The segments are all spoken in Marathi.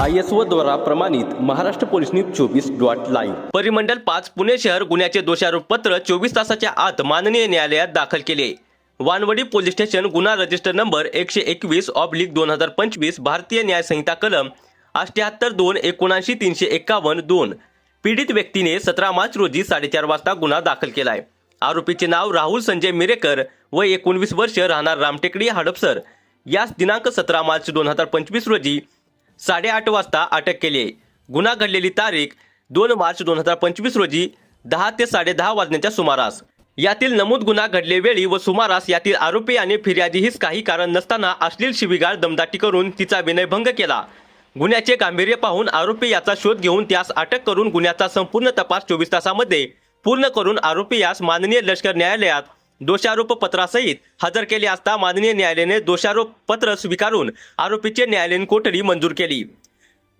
आय एस ओ द्वारा प्रमाणित महाराष्ट्र पोलीस न्यूज चोवीस डॉट लाईव्ह. परिमंडल पाच पुणे शहर गुन्ह्याचे दोषारोप पत्र चोवीस तासाच्या आत माननीय न्यायालयात दाखल केले. वानवडी पोलीस स्टेशन गुन्हा रजिस्टर नंबर एकशे एकवीस ऑब्लिक दोन हजार पंचवीस भारतीय न्याय संहिता कलम अष्ट्याहत्तर दोन एकोणऐंशी तीनशे एक्कावन्न दोन. पीडित व्यक्तीने सतरा मार्च रोजी साडेचार वाजता गुन्हा दाखल केलाय. आरोपीचे नाव राहुल संजय मिरेकर व एकोणवीस वर्ष राहणार रामटेकडी हडपसर. यास दिनांक सतरा मार्च दोन हजार पंचवीस रोजी साडेआठ वाजता अटक केली. आहे गुन्हा घडलेली तारीख दोन मार्च दोन हजार पंचवीस रोजी दहा ते साडेदहा वाजण्याच्या सुमारास. यातील नमूद गुन्हा घडले वेळी व सुमारास यातील आरोपी आणि फिर्यादी हीच काही कारण नसताना अश्लील शिबिगाळ दमदाटी करून तिचा विनयभंग केला. गुन्ह्याचे गांभीर्य पाहून आरोपी याचा शोध घेऊन त्यास अटक करून गुन्ह्याचा संपूर्ण तपास चोवीस तासामध्ये पूर्ण करून आरोपी यास माननीय लष्कर न्यायालयात दोषारोप पत्रासहित हजर केले असता माननीय न्यायालयाने दोषारोप पत्र स्वीकारून आरोपीचे न्यायालयीन कोठडी मंजूर केली.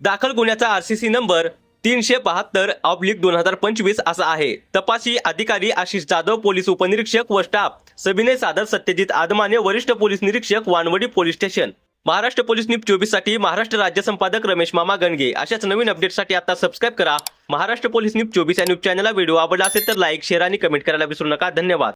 दाखल गुन्ह्याचा आरसीसी नंबर तीनशे बहात्तर ऑब्लिक दोन हजार पंचवीस असा आहे. तपासी अधिकारी आशिष जाधव पोलीस उपनिरीक्षक व स्टाफ सविनय सादर सत्यजित आदमाने वरिष्ठ पोलीस निरीक्षक Wanwadi police station. Maharashtra police news चोवीससाठी महाराष्ट्र राज्य संपादक रमेश मामा गणगे. अशाच नवीन अपडेटसाठी आता सबस्क्राईब करा. महाराष्ट्र पोलीस न्यूज चोवीस या न्यूज चॅनलला व्हिडिओ आवडला असेल तर लाईक शेअर आणि कमेंट करायला विसरू नका. धन्यवाद.